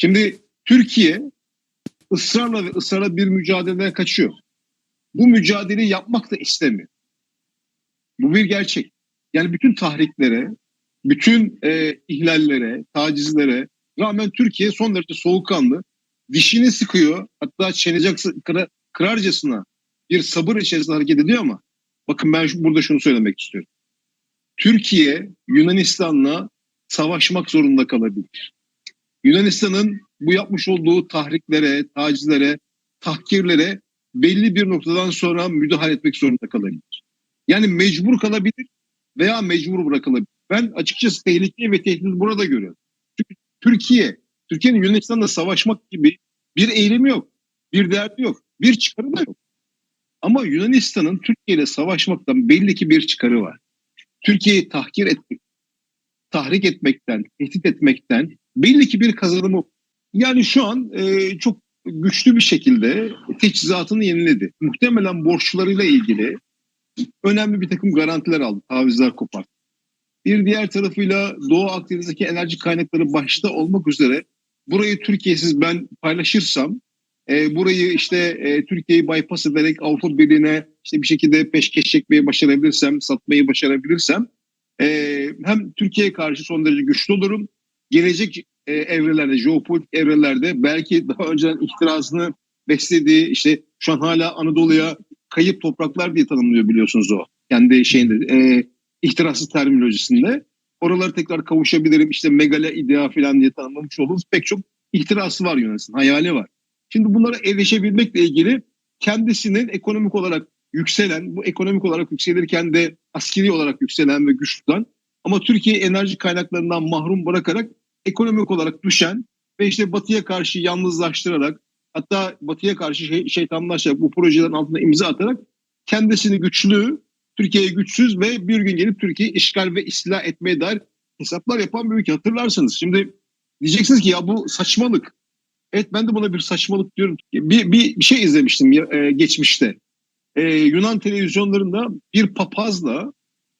Şimdi Türkiye ısrarla ve ısrarla bir mücadeleden kaçıyor. Bu mücadeleyi yapmak da istemiyor. Bu bir gerçek. Yani bütün tahriklere, bütün e, ihlallere, tacizlere rağmen Türkiye son derece soğukkanlı, dişini sıkıyor, hatta çenecek kıra, kırarcasına bir sabır içerisinde hareket ediyor ama bakın ben burada şunu söylemek istiyorum. Türkiye Yunanistan'la savaşmak zorunda kalabilir. Yunanistan'ın bu yapmış olduğu tahriklere, tacizlere, tahkirlere belli bir noktadan sonra müdahale etmek zorunda kalabilir. Yani mecbur kalabilir veya mecbur bırakılabilir. Ben açıkçası tehlikeyi ve tehdit burada görüyorum. Çünkü Türkiye, Türkiye'nin Yunanistan'la savaşmak gibi bir eylemi yok. Bir derdi yok. Bir çıkarı da yok. Ama Yunanistan'ın Türkiye ile savaşmaktan belli ki bir çıkarı var. Türkiye'yi tahkir etmek, tahrik etmekten, tehdit etmekten belli ki bir kazanımı. Yani şu an e, çok güçlü bir şekilde teçhizatını yeniledi. Muhtemelen borçlarıyla ilgili önemli bir takım garantiler aldı, tavizler koparttı. Bir diğer tarafıyla Doğu Akdeniz'deki enerji kaynakları başta olmak üzere burayı Türkiye'siz ben paylaşırsam e, burayı işte e, Türkiye'yi bypass ederek Avrupa Birliği'ne işte bir şekilde peşkeş çekmeyi başarabilirsem, satmayı başarabilirsem e, hem Türkiye'ye karşı son derece güçlü olurum. Gelecek e, evrelerde, jeopolitik evrelerde belki daha önceden ihtirasını beslediği işte şu an hala Anadolu'ya kayıp topraklar diye tanımlıyor biliyorsunuz o. Kendi şeyinde e, ihtiraslı terminolojisinde. Oraları tekrar kavuşabilirim işte megale idea falan diye tanımlamış olduğumuz pek çok ihtirası var Yunanistan, hayali var. Şimdi bunlara evleşebilmekle ilgili kendisinin ekonomik olarak yükselen, bu ekonomik olarak yükselirken de askeri olarak yükselen ve güç tutan ama Türkiye enerji kaynaklarından mahrum bırakarak ekonomik olarak düşen ve işte batıya karşı yalnızlaştırarak hatta batıya karşı şey, şeytanlaşarak bu projelerin altında imza atarak kendisini güçlü, Türkiye'ye güçsüz ve bir gün gelip Türkiye'yi işgal ve istila etmeye dair hesaplar yapan bir ülke hatırlarsınız. Şimdi diyeceksiniz ki ya bu saçmalık. Evet ben de buna bir saçmalık diyorum. Bir, bir, bir şey izlemiştim e, geçmişte. E, Yunan televizyonlarında bir papazla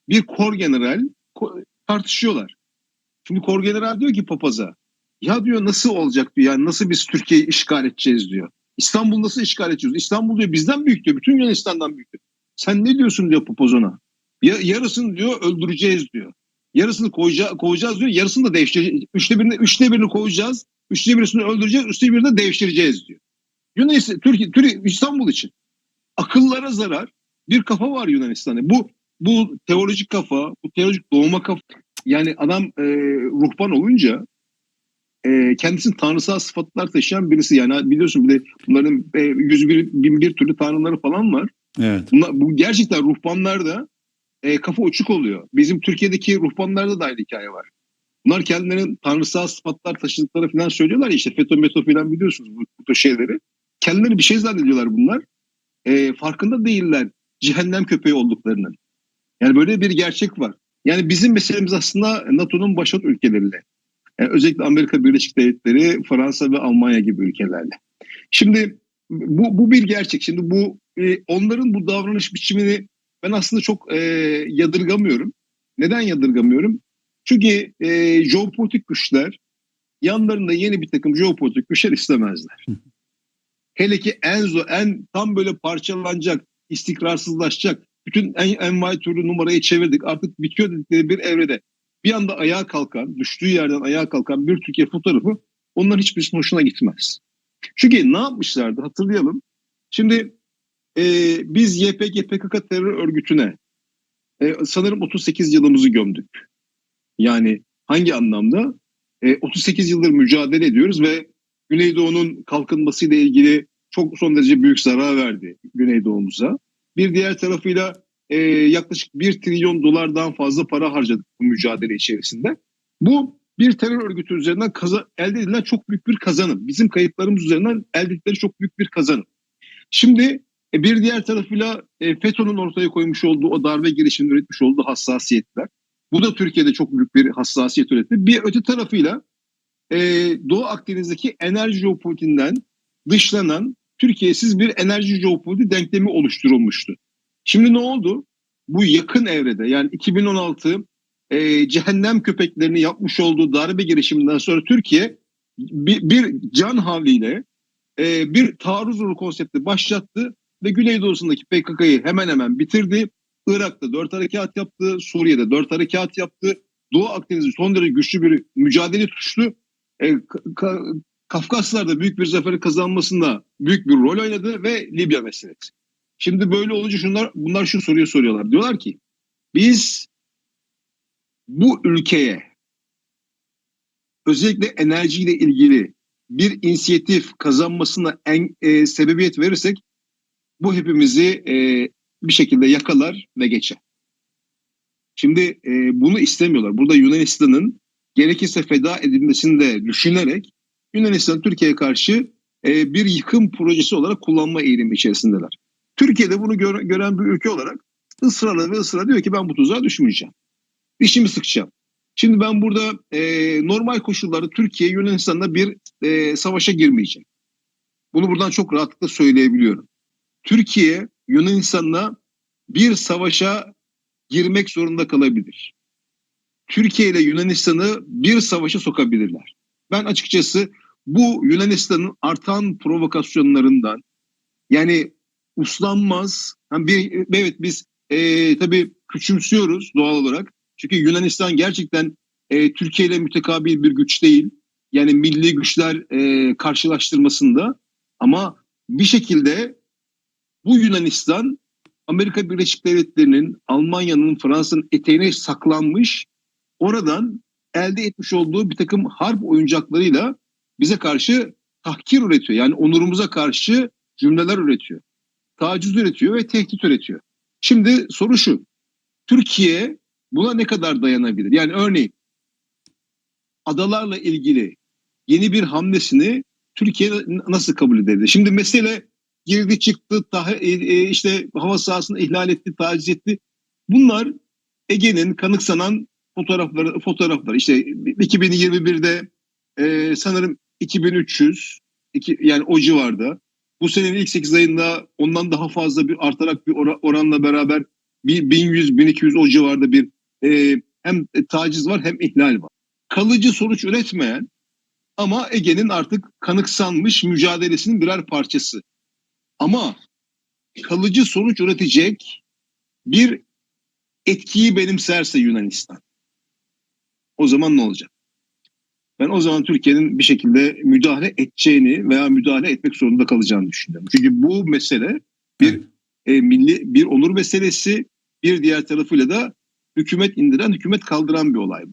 bir kor general tartışıyorlar. Şimdi kor general diyor ki papaza ya diyor nasıl olacak diyor yani nasıl biz Türkiye'yi işgal edeceğiz diyor. İstanbul nasıl işgal edeceğiz? İstanbul diyor bizden büyük diyor. Bütün Yunanistan'dan büyük diyor. Sen ne diyorsun diyor papazona. Ya, yarısını diyor öldüreceğiz diyor. Yarısını koyacağız, kovacağız diyor. Yarısını da devşireceğiz. Üçte birini, üçte birini koyacağız. Üçte birisini öldüreceğiz. Üçte birini de devşireceğiz diyor. Yunanistan, Türkiye, Türkiye, İstanbul için. Akıllara zarar. Bir kafa var Yunanistan'da. Bu bu teolojik kafa, bu teolojik doğma kafa. Yani adam e, ruhban olunca e, kendisinin tanrısal sıfatlar taşıyan birisi. Yani biliyorsun bir de bunların e, 101 bin bir türlü tanrıları falan var. Evet. Bunlar, bu gerçekten ruhbanlarda e, kafa uçuk oluyor. Bizim Türkiye'deki ruhbanlarda da aynı hikaye var. Bunlar kendilerinin tanrısal sıfatlar taşıdıkları falan söylüyorlar ya işte FETÖ METO falan biliyorsunuz bu, bu tür şeyleri. Kendileri bir şey zannediyorlar bunlar. E, farkında değiller cehennem köpeği olduklarının. Yani böyle bir gerçek var. Yani bizim meselemiz aslında NATO'nun başat ülkeleriyle. Yani özellikle Amerika Birleşik Devletleri, Fransa ve Almanya gibi ülkelerle. Şimdi bu, bu bir gerçek. Şimdi bu e, onların bu davranış biçimini ben aslında çok e, yadırgamıyorum. Neden yadırgamıyorum? Çünkü e, jeopolitik güçler yanlarında yeni bir takım jeopolitik güçler istemezler. Hele ki en zor, en tam böyle parçalanacak, istikrarsızlaşacak, bütün en, envai türlü numarayı çevirdik artık bitiyor dedikleri bir evrede bir anda ayağa kalkan, düştüğü yerden ayağa kalkan bir Türkiye fotoğrafı onların hiçbir hoşuna gitmez. Çünkü ne yapmışlardı hatırlayalım. Şimdi e, biz YPG PKK terör örgütüne e, sanırım 38 yılımızı gömdük. Yani hangi anlamda? E, 38 yıldır mücadele ediyoruz ve Güneydoğu'nun kalkınmasıyla ilgili çok son derece büyük zarar verdi Güneydoğu'muza. Bir diğer tarafıyla e, yaklaşık 1 trilyon dolardan fazla para harcadık bu mücadele içerisinde. Bu bir terör örgütü üzerinden kaza, elde edilen çok büyük bir kazanım. Bizim kayıplarımız üzerinden elde ettikleri çok büyük bir kazanım. Şimdi e, bir diğer tarafıyla e, FETÖ'nün ortaya koymuş olduğu o darbe girişiminde üretmiş olduğu hassasiyetler. Bu da Türkiye'de çok büyük bir hassasiyet üretti. Bir öte tarafıyla e, Doğu Akdeniz'deki enerji jeopolitiğinden dışlanan Türkiye'siz bir enerji jeopolitiği denklemi oluşturulmuştu. Şimdi ne oldu? Bu yakın evrede yani 2016 e, cehennem köpeklerini yapmış olduğu darbe girişiminden sonra Türkiye bir, bir can havliyle e, bir taarruz uğru konsepti başlattı ve Güneydoğu'sundaki PKK'yı hemen hemen bitirdi. Irak'ta dört harekat yaptı, Suriye'de dört harekat yaptı. Doğu Akdeniz'de son derece güçlü bir mücadele tutuştu. E, Kafkaslar'da büyük bir zaferi kazanmasında büyük bir rol oynadı ve Libya meselesi. Şimdi böyle olunca şunlar, bunlar şu soruyu soruyorlar. Diyorlar ki biz bu ülkeye özellikle enerjiyle ilgili bir inisiyatif kazanmasına en, e, sebebiyet verirsek bu hepimizi e, bir şekilde yakalar ve geçer. Şimdi e, bunu istemiyorlar. Burada Yunanistan'ın gerekirse feda edilmesini de düşünerek Yunanistan Türkiye'ye karşı e, bir yıkım projesi olarak kullanma eğilimi içerisindeler. Türkiye'de bunu gör- gören bir ülke olarak ısrarla ve ısrarla diyor ki ben bu tuzağa düşmeyeceğim. Dişimi sıkacağım. Şimdi ben burada e, normal koşullarda Türkiye Yunanistan'da bir e, savaşa girmeyecek. Bunu buradan çok rahatlıkla söyleyebiliyorum. Türkiye Yunanistan'la bir savaşa girmek zorunda kalabilir. Türkiye ile Yunanistan'ı bir savaşa sokabilirler. Ben açıkçası bu Yunanistan'ın artan provokasyonlarından yani uslanmaz. Yani bir, evet biz e, tabii küçümsüyoruz doğal olarak. Çünkü Yunanistan gerçekten e, Türkiye ile mütekabil bir güç değil. Yani milli güçler e, karşılaştırmasında. Ama bir şekilde bu Yunanistan Amerika Birleşik Devletleri'nin, Almanya'nın, Fransa'nın eteğine saklanmış, oradan elde etmiş olduğu bir takım harp oyuncaklarıyla bize karşı tahkir üretiyor. Yani onurumuza karşı cümleler üretiyor. Taciz üretiyor ve tehdit üretiyor. Şimdi soru şu. Türkiye buna ne kadar dayanabilir? Yani örneğin adalarla ilgili yeni bir hamlesini Türkiye nasıl kabul edebilir? Şimdi mesele girdi çıktı, tah- e, e, işte hava sahasını ihlal etti, taciz etti. Bunlar Ege'nin kanıksanan fotoğrafları, fotoğraflar. İşte 2021'de e, sanırım 2300, iki, yani o civarda. Bu senenin ilk 8 ayında ondan daha fazla bir artarak bir ora- oranla beraber bir 1100-1200 o civarda bir e, hem taciz var hem ihlal var. Kalıcı sonuç üretmeyen ama Ege'nin artık kanıksanmış mücadelesinin birer parçası. Ama kalıcı sonuç üretecek bir etkiyi benimserse Yunanistan. O zaman ne olacak? Ben o zaman Türkiye'nin bir şekilde müdahale edeceğini veya müdahale etmek zorunda kalacağını düşünüyorum. Çünkü bu mesele bir e, milli bir onur meselesi, bir diğer tarafıyla da hükümet indiren, hükümet kaldıran bir olay.